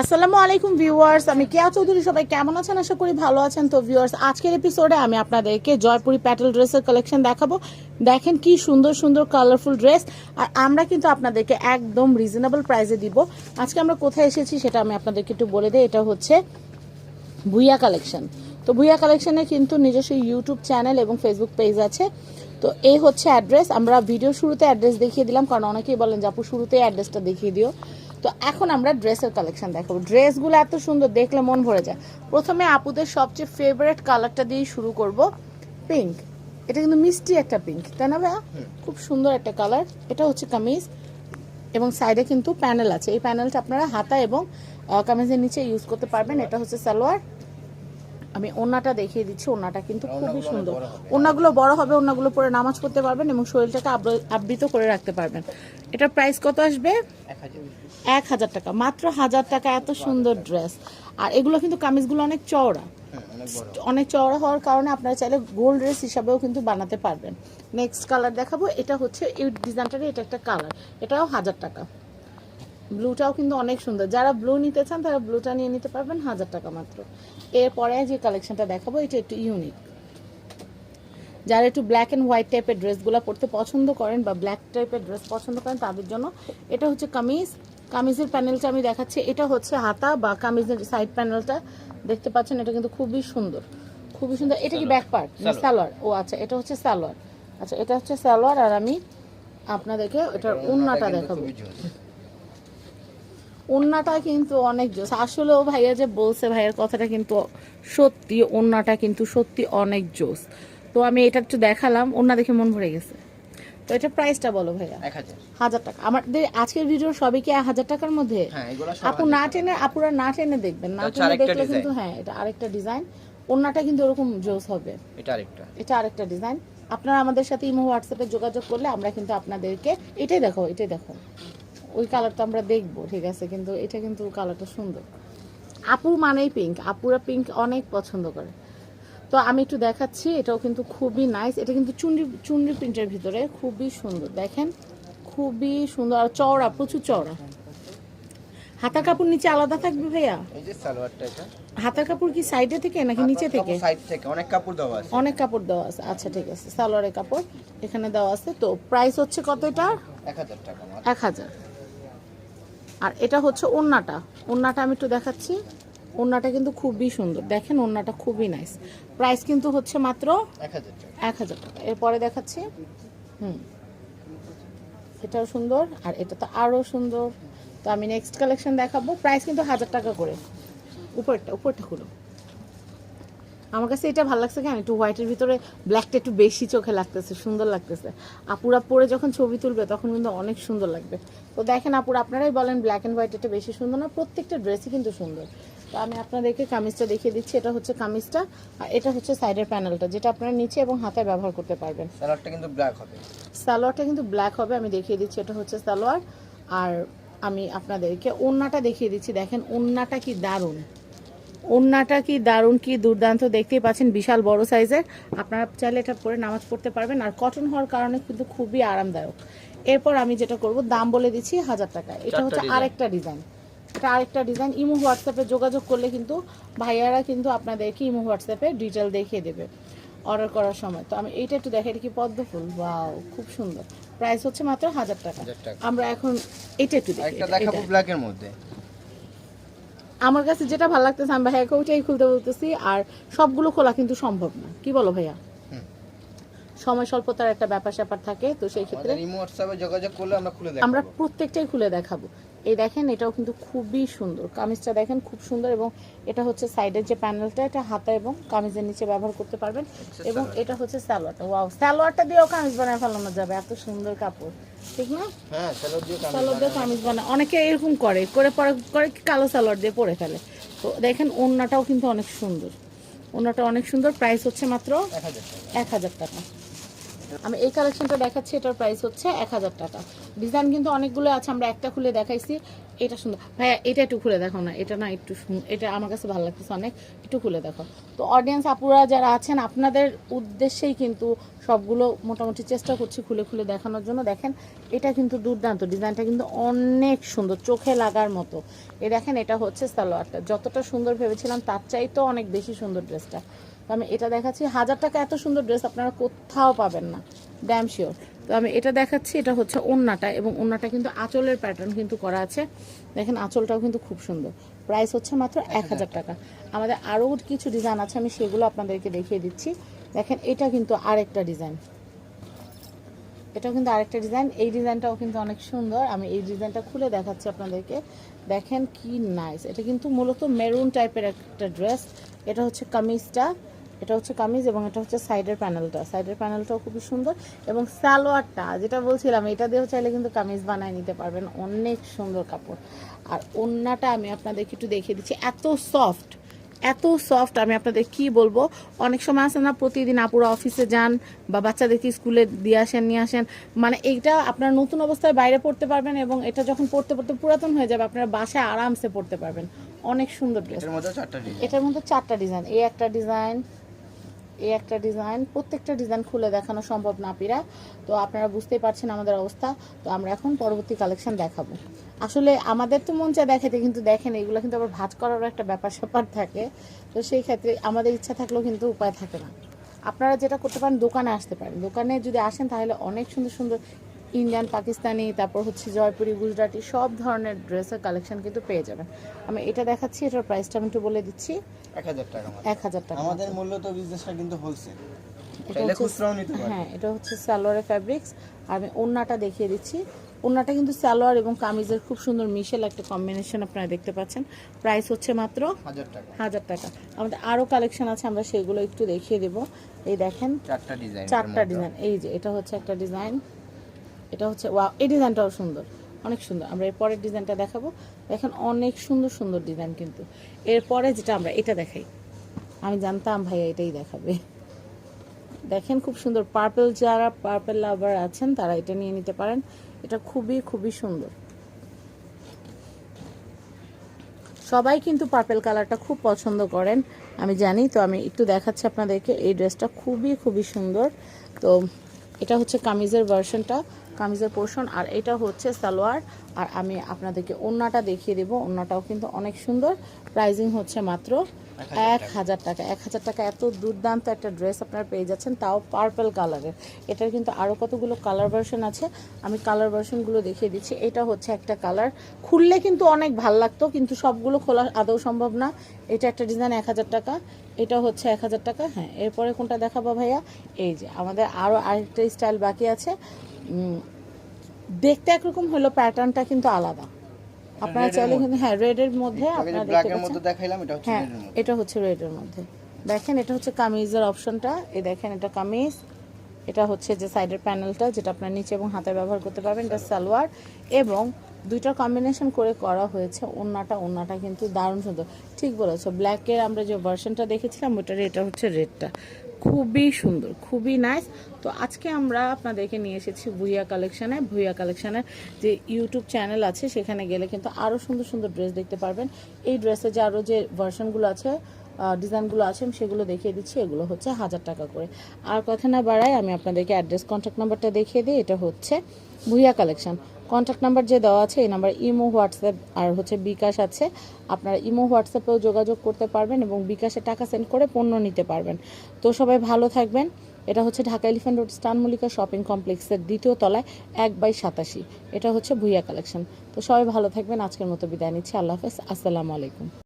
আসসালামু আলাইকুম ভিউয়ার্স, আমি কেয়া চৌধুরী, সবাই কেমন আছেন? আশা করি ভালো আছেন। তো ভিউয়ার্স, আজকের এপিসোডে আমি আপনাদেরকে জয়পুরি প্যাটেল ড্রেসের কালেকশন দেখাবো। দেখেন কি সুন্দর সুন্দর কালারফুল ড্রেস আর আমরা কিন্তু আপনাদেরকে একদম রিজনেবল প্রাইসে দিব। আজকে আমরা কোথায় এসেছি সেটা আমি আপনাদেরকে একটু বলে দিই। এটা হচ্ছে ভুইয়া কালেকশন তো ভুইয়া কালেকশনে কিন্তু নিজস্ব ইউটিউব চ্যানেল এবং ফেসবুক পেজ আছে। তো এই হচ্ছে অ্যাড্রেস আমরা ভিডিও শুরুতে অ্যাড্রেস দেখিয়ে দিলাম, কারণ অনেকেই বলেন যে আপু শুরুতে অ্যাড্রেসটা দেখিয়ে দিও। তো এখন আমরা ড্রেসের কালেকশন দেখাবো। ড্রেসগুলো এত সুন্দর দেখলে মন ভরে যায়। প্রথমে আপুদের সবচেয়ে ফেভারেট কালারটা দিয়ে শুরু করব পিঙ্ক এটা কিন্তু মিষ্টি একটা পিঙ্ক তাই না ভাইয়া? খুব সুন্দর একটা কালার এটা হচ্ছে কামিজ এবং সাইডে কিন্তু প্যানেল আছে। এই প্যানেলটা আপনারা হাতা এবং কামিজের নিচে ইউজ করতে পারবেন। এটা হচ্ছে সালোয়ার। আমি ওনাটা দেখিয়ে দিচ্ছি ওনাটা কিন্তু খুবই সুন্দর। ওনাগুলো বড় হবে ওনাগুলো পরে নামাজ পড়তে পারবেন এবং শরীরটাকে আবৃত করে রাখতে পারবেন। এটার প্রাইস কত আসবে? এক হাজার টাকা। মাত্র হাজার টাকা এত সুন্দর ড্রেস আর এগুলো কিন্তু কামিজগুলো অনেক চওড়া। অনেক চওড়া হওয়ার কারণে আপনারা চাইলে গোল্ড ড্রেস হিসাবেও কিন্তু বানাতে পারবেন। নেক্সট কালার দেখাবো এটা হচ্ছে এই ডিজাইনটারই এটা একটা কালার এটাও হাজার টাকা। ব্লুটাও কিন্তু অনেক সুন্দর। যারা ব্লু নিতে চান তারা ব্লুটা নিয়ে নিতে পারবেন হাজার টাকা মাত্র। এরপরে যে কালেকশনটা দেখাবো এটা একটু ইউনিক যারা একটু ব্ল্যাক অ্যান্ড হোয়াইট টাইপের ড্রেসগুলো পরতে পছন্দ করেন বা ব্ল্যাক টাইপের ড্রেস পছন্দ করেন তাদের জন্য এটা হচ্ছে কামিজ। কামিজের প্যানেলটা আমি দেখাচ্ছি। এটা হচ্ছে হাতা বা কামিজের সাইড প্যানেলটা দেখতে পাচ্ছেন এটা কিন্তু খুবই সুন্দর। খুবই সুন্দর। এটা কি ব্যাক পার্ট সালোয়ার ও আচ্ছা এটা হচ্ছে সালোয়ার আচ্ছা এটা হচ্ছে সালোয়ার আর আমি আপনাদেরকে এটার উন্নাটা দেখাবো। ওন্নাটা কিন্তু অনেক জোস। আসলেও ভাইয়া যে বলছে ভাইয়ের কথাটা কিন্তু সত্যি ওন্নাটা কিন্তু সত্যি অনেক জোস। তো আমি এটা একটু দেখালাম ওন্না দেখে মন ভরে গেছে। তো এটা প্রাইসটা বলো ভাইয়া। হাজার। টাকা। আমাদের আজকের ভিডিও সবই কি হাজার টাকার মধ্যে? হ্যাঁ এগুলো সব আপু না টেনে আপুরা না টেনে দেখবেন। না টেনে দেখলে কিন্তু হ্যাঁ এটা আরেকটা ডিজাইন ওন্নাটা কিন্তু ওরকম জোস হবে। এটা আরেকটা। এটা আরেকটা ডিজাইন আপনারা আমাদের সাথে ইমো হোয়াটসঅ্যাপে যোগাযোগ করলে আমরা কিন্তু আপনাদেরকে এটাই দেখো এটাই দেখো ওই কালারটা আমরা দেখব ঠিক আছে? কিন্তু এটা কিন্তু কালারটা সুন্দর। আপু মানেই পিঙ্ক আপুরা পিঙ্ক অনেক পছন্দ করে। তো আমি একটু দেখাচ্ছি এটাও কিন্তু খুবই নাইস এটা কিন্তু চুনরি চুনরি প্রিন্টের ভিতরে খুবই সুন্দর। দেখেন খুবই সুন্দর আর চওড়া প্রচুর চওড়া। হাতা কাপড় নিচে আলাদা থাকবে ভাইয়া? এই যে সালোয়ারটা এটা। হাতার কাপড় কি সাইডে থেকে নাকি নিচে থেকে? সাইড থেকে অনেক কাপড় দেওয়া আছে। অনেক কাপড় দেওয়া আছে। আচ্ছা ঠিক আছে সালোয়ারের কাপড় এখানে দেওয়া আছে। তো প্রাইস হচ্ছে কত এটা? এক হাজার টাকা মাত্র। এক হাজার। আর এটা হচ্ছে ওন্নাটা ওন্নাটা আমি একটু দেখাচ্ছি। ওন্নাটা কিন্তু খুবই সুন্দর। দেখেন ওন্নাটা খুবই নাইস প্রাইস কিন্তু হচ্ছে মাত্র এক হাজার টাকা। এক হাজার টাকা। এরপরে দেখাচ্ছি। হুম। এটাও সুন্দর আর এটা তো আরও সুন্দর। তো আমি নেক্সট কালেকশন দেখাবো। প্রাইস কিন্তু হাজার টাকা করে। উপরটা উপরটা খুলো। আমার কাছে এটা ভালো লাগছে কেন? একটু হোয়াইটের ভিতরে ব্ল্যাকটা একটু বেশি চোখে লাগতেছে সুন্দর লাগতেছে। আপুরা পরে যখন ছবি তুলবে তখন কিন্তু অনেক সুন্দর লাগবে। তো দেখেন আপুরা আপনারাই বলেন ব্ল্যাক অ্যান্ড হোয়াইট এটা বেশি সুন্দর না প্রত্যেকটা ড্রেসই কিন্তু সুন্দর। তো আমি আপনাদেরকে কামিজটা দেখিয়ে দিচ্ছি এটা হচ্ছে কামিজটা আর এটা হচ্ছে সাইডের প্যানেলটা যেটা আপনারা নিচে এবং হাতে ব্যবহার করতে পারবেন। সালোয়ারটা কিন্তু ব্ল্যাক হবে। সালোয়ারটা কিন্তু ব্ল্যাক হবে আমি দেখিয়ে দিচ্ছি এটা হচ্ছে সালোয়ার। আর আমি আপনাদেরকে ওন্নাটা দেখিয়ে দিচ্ছি দেখেন ওন্নাটা কি দারুণ। ওন্নাটা কি দারুণ কি দুর্দান্ত দেখতেই পাচ্ছেন বিশাল বড় সাইজের। আপনারা চাইলে এটা পরে নামাজ পড়তে পারবেন। আর কটন হওয়ার কারণে কিন্তু খুবই আরামদায়ক। এরপর আমি যেটা করব দাম বলে দিচ্ছি হাজার টাকা। এটা হচ্ছে আরেকটা ডিজাইন এটা আরেকটা ডিজাইন ইমো হোয়াটসঅ্যাপে যোগাযোগ করলে কিন্তু ভাইয়ারা কিন্তু আপনাদেরকে ইমো হোয়াটসঅ্যাপে ডিটেল দেখিয়ে দেবে অর্ডার করার সময়। তো আমি এইটা একটু দেখে এটা কি পদ্ম ফুল? ওয়াও খুব সুন্দর। প্রাইস হচ্ছে মাত্র হাজার টাকা। আমরা এখন এটা একটু দেখি দেখাবো ব্ল্যাকের মধ্যে। আমার কাছে যেটা ভালো লাগতেছে, আমি ভাইয়াকে ওইটাই খুলতে বলতেছি, আর সবগুলো খোলা কিন্তু সম্ভব না কি বলো ভাইয়া। সময় স্বল্পতার একটা ব্যাপার স্যাপার থাকে তো সেই ক্ষেত্রে যোগাযোগ করলে আমরা খুলে আমরা প্রত্যেকটাই খুলে দেখাবো। এই দেখেন এটাও কিন্তু খুবই সুন্দর। কামিজটা দেখেন খুব সুন্দর এবং এটা হচ্ছে সাইডের যে প্যানেলটা এটা হাতা এবং কামিজের নিচে ব্যবহার করতে পারবেন এবং এটা হচ্ছে সালোয়ারটা ওয়াও সালোয়ারটা দিয়েও কামিজ বানায় ফেলানো যাবে এত সুন্দর কাপড়। ঠিক না? হ্যাঁ সালোয়ার দিয়ে কামিজ বানায়। অনেকে এরকম করে করে পরে করে কালো সালোয়ার দিয়ে পরে ফেলে। তো দেখেন ওড়নাটাও কিন্তু অনেক সুন্দর। ওড়নাটা অনেক সুন্দর প্রাইস হচ্ছে মাত্র এক হাজার টাকা। আমি এই কালেকশনটা দেখাচ্ছি, এটার প্রাইস হচ্ছে এক হাজার টাকা। ডিজাইন কিন্তু অনেকগুলো আছে, আমরা একটা খুলে দেখাইছি। এটা সুন্দর। ভাইয়া, এটা একটু খুলে দেখো না, এটা না একটু এটা আমার কাছে ভালো লাগতেছে অনেক। একটু খুলে দেখো তো অডিয়েন্স আপুরা যারা আছেন, আপনাদের উদ্দেশ্যেই কিন্তু সবগুলো মোটামুটি চেষ্টা করছি খুলে খুলে দেখানোর জন্য। দেখেন, এটা কিন্তু দুর্দান্ত। ডিজাইনটা কিন্তু অনেক সুন্দর, চোখে লাগার মতো। এ দেখেন, এটা হচ্ছে সালোয়ারটা। যতটা সুন্দর ভেবেছিলাম, তার চাইতেও অনেক বেশি সুন্দর ড্রেসটা তো আমি এটা দেখাচ্ছি। হাজার টাকা এত সুন্দর ড্রেস আপনারা কোথাও পাবেন না ড্যাম শিওর তো আমি এটা দেখাচ্ছি এটা হচ্ছে ওন্নাটা এবং ওন্নাটা কিন্তু আঁচলের প্যাটার্ন কিন্তু করা আছে। দেখেন আঁচলটাও কিন্তু খুব সুন্দর। প্রাইস হচ্ছে মাত্র এক হাজার টাকা। আমাদের আরও কিছু ডিজাইন আছে আমি সেগুলো আপনাদেরকে দেখিয়ে দিচ্ছি। দেখেন এটা কিন্তু আরেকটা ডিজাইন এটাও কিন্তু আরেকটা ডিজাইন এই ডিজাইনটাও কিন্তু অনেক সুন্দর। আমি এই ডিজাইনটা খুলে দেখাচ্ছি আপনাদেরকে। দেখেন কি নাইস এটা কিন্তু মূলত মেরুন টাইপের একটা ড্রেস এটা হচ্ছে কামিজটা। এটা হচ্ছে কামিজ এবং এটা হচ্ছে সাইডের প্যানেলটা সাইডের প্যানেলটাও খুবই সুন্দর এবং সালোয়ারটা যেটা বলছিলাম এটা দিয়েও চাইলে কিন্তু কামিজ বানায় নিতে পারবেন। অনেক সুন্দর কাপড়। আর ওন্নাটা আমি আপনাদেরকে একটু দেখিয়ে দিচ্ছি। এত সফট এত সফট আমি আপনাদের কি বলব? অনেক সময় আছে না প্রতিদিন আপুরা অফিসে যান বা বাচ্চাদেরকে স্কুলে দিয়ে আসেন নিয়ে আসেন। মানে এইটা আপনার নতুন অবস্থায় বাইরে পড়তে পারবেন এবং এটা যখন পড়তে পড়তে পুরাতন হয়ে যাবে আপনারা বাসায় আরামসে পড়তে পারবেন। অনেক সুন্দর ড্রেস এটার মধ্যে চারটা ডিজাইন এই একটা ডিজাইন এই একটা ডিজাইন, প্রত্যেকটা ডিজাইন খুলে দেখানো সম্ভব না পিরা তো আপনারা বুঝতেই পারছেন আমাদের অবস্থা। তো আমরা এখন পরবর্তী কালেকশন দেখাবো। আসলে আমাদের তো মন চায় দেখাতে, কিন্তু দেখেন, এগুলো কিন্তু আবার ভাজ করারও একটা ব্যাপার স্যাপার থাকে। তো সেই ক্ষেত্রে আমাদের ইচ্ছা থাকলেও কিন্তু উপায় থাকে না। আপনারা যেটা করতে পারেন, দোকানে আসতে পারেন। দোকানে যদি আসেন, তাহলে অনেক সুন্দর সুন্দর ইন্ডিয়ান পাকিস্তানি তারপর হচ্ছে জয়পুরি গুজরাটি সব ধরনের ড্রেসের কালেকশন কিন্তু পেয়ে যাবেন। আমি এটা দেখাচ্ছি এটার প্রাইসটা আমি একটু বলে দিচ্ছি। এক হাজার টাকা এক হাজার টাকা আমাদের মূলত বিজনেসটা কিন্তু হোলসেল হ্যাঁ এটা হচ্ছে সালোয়ারের ফ্যাব্রিক্স আর আমি ওন্নাটা দেখিয়ে দিচ্ছি। ওন্নাটা কিন্তু সালোয়ার এবং কামিজের খুব সুন্দর মিশেল একটা কম্বিনেশন আপনারা দেখতে পাচ্ছেন। প্রাইস হচ্ছে মাত্র হাজার টাকা। হাজার টাকা। আমাদের আরও কালেকশন আছে আমরা সেগুলো একটু দেখিয়ে দেব। এই দেখেন চারটা ডিজাইন চারটা ডিজাইন এই যে এটা হচ্ছে একটা ডিজাইন এটা হচ্ছে ওয়া এই ডিজাইনটাও সুন্দর, অনেক সুন্দর। আমরা এর পরের ডিজাইনটা দেখাবো। দেখেন অনেক সুন্দর সুন্দর ডিজাইন কিন্তু। এরপরে যেটা আমরা এটা দেখাই। আমি জানতাম ভাইয়া এটাই দেখাবে। দেখেন খুব সুন্দর পার্পল যারা পার্পল লাভার আছেন, তারা এটা নিয়ে নিতে পারেন। এটা খুবই খুবই সুন্দর। সবাই কিন্তু পার্পল কালারটা খুব পছন্দ করেন। আমি জানি, তো আমি একটু দেখাচ্ছি আপনাদেরকে। এই ড্রেসটা খুবই খুবই সুন্দর। তো এটা হচ্ছে কামিজের ভার্সনটা কামিজের পোর্শন আর এটা হচ্ছে সালোয়ার। আর আমি আপনাদেরকে ওন্নাটা দেখিয়ে দেবো ওন্নাটাও কিন্তু অনেক সুন্দর। প্রাইজিং হচ্ছে মাত্র এক হাজার টাকা এক হাজার টাকা এত দুর্দান্ত একটা ড্রেস আপনারা পেয়ে যাচ্ছেন তাও পার্পল কালারের এটার কিন্তু আরও কতগুলো কালার ভার্সন আছে আমি কালার ভার্সনগুলো দেখিয়ে দিচ্ছি। এটা হচ্ছে একটা কালার খুললে কিন্তু অনেক ভালো লাগতো কিন্তু সবগুলো খোলা আদৌ সম্ভব না। এটা একটা ডিজাইন এক হাজার টাকা এটা হচ্ছে এক হাজার টাকা হ্যাঁ। এরপরে কোনটা দেখাবো ভাইয়া? এই যে আমাদের আরও আরেকটা স্টাইল বাকি আছে। দেখতে একরকম হলো প্যাটার্নটা কিন্তু আলাদা। আপনারা red চাইলে মধ্যে। কিন্তু হ্যাঁ রেডের মধ্যে আগে যে আপনারা ব্ল্যাক দেখতে এর মধ্যে দেখাইলাম এটা হচ্ছে হ্যাঁ red এর মধ্যে। এটা হচ্ছে রেডের মধ্যে। দেখেন এটা হচ্ছে কামিজের অপশনটা। এই দেখেন এটা কামিজ। এটা হচ্ছে যে সাইডের প্যানেলটা যেটা আপনার নিচে এবং হাতে ব্যবহার করতে পারবেন। এটা সালোয়ার এবং দুইটা কম্বিনেশন করে করা হয়েছে। ওন্নাটা ওন্নাটা কিন্তু দারুণ সুন্দর। ঠিক বলেছ ব্ল্যাকের আমরা যে ভার্সনটা দেখেছিলাম ওটার এটা হচ্ছে রেডটা খুবই সুন্দর, খুবই নাইস তো আজকে আমরা আপনাদেরকে নিয়ে এসেছি ভুইয়া কালেকশানে ভুইয়া কালেকশানের যে ইউটিউব চ্যানেল আছে, সেখানে গেলে কিন্তু আরও সুন্দর সুন্দর ড্রেস দেখতে পারবেন। এই ড্রেসের যে আরও যে ভার্সনগুলো আছে ডিজাইনগুলো আছে, আমি সেগুলো দেখিয়ে দিচ্ছি। এগুলো হচ্ছে হাজার টাকা করে। আর কথা না বাড়াই আমি আপনাদেরকে অ্যাড্রেস কন্ট্যাক্ট নাম্বারটা দেখিয়ে দিই। এটা হচ্ছে ভুইয়া কালেকশন কন্ট্যাক্ট নাম্বার যে দেওয়া আছে, এই নাম্বার ইমো, হোয়াটসঅ্যাপ আর হচ্ছে বিকাশ আছে। আপনারা ইমো, হোয়াটসঅ্যাপেও যোগাযোগ করতে পারবেন এবং বিকাশে টাকা সেন্ড করে পণ্য নিতে পারবেন। তো সবাই ভালো থাকবেন। এটা হচ্ছে ঢাকা এলিফ্যান্ট রোড স্টান মল্লিকা শপিং কমপ্লেক্সের দ্বিতীয় তলায় এক বাই সাতাশি। এটা হচ্ছে ভুইয়া কালেকশন তো সবাই ভালো থাকবেন। আজকের মতো বিদায় নিচ্ছি। আল্লাহ হাফেজ। আসসালামু আলাইকুম।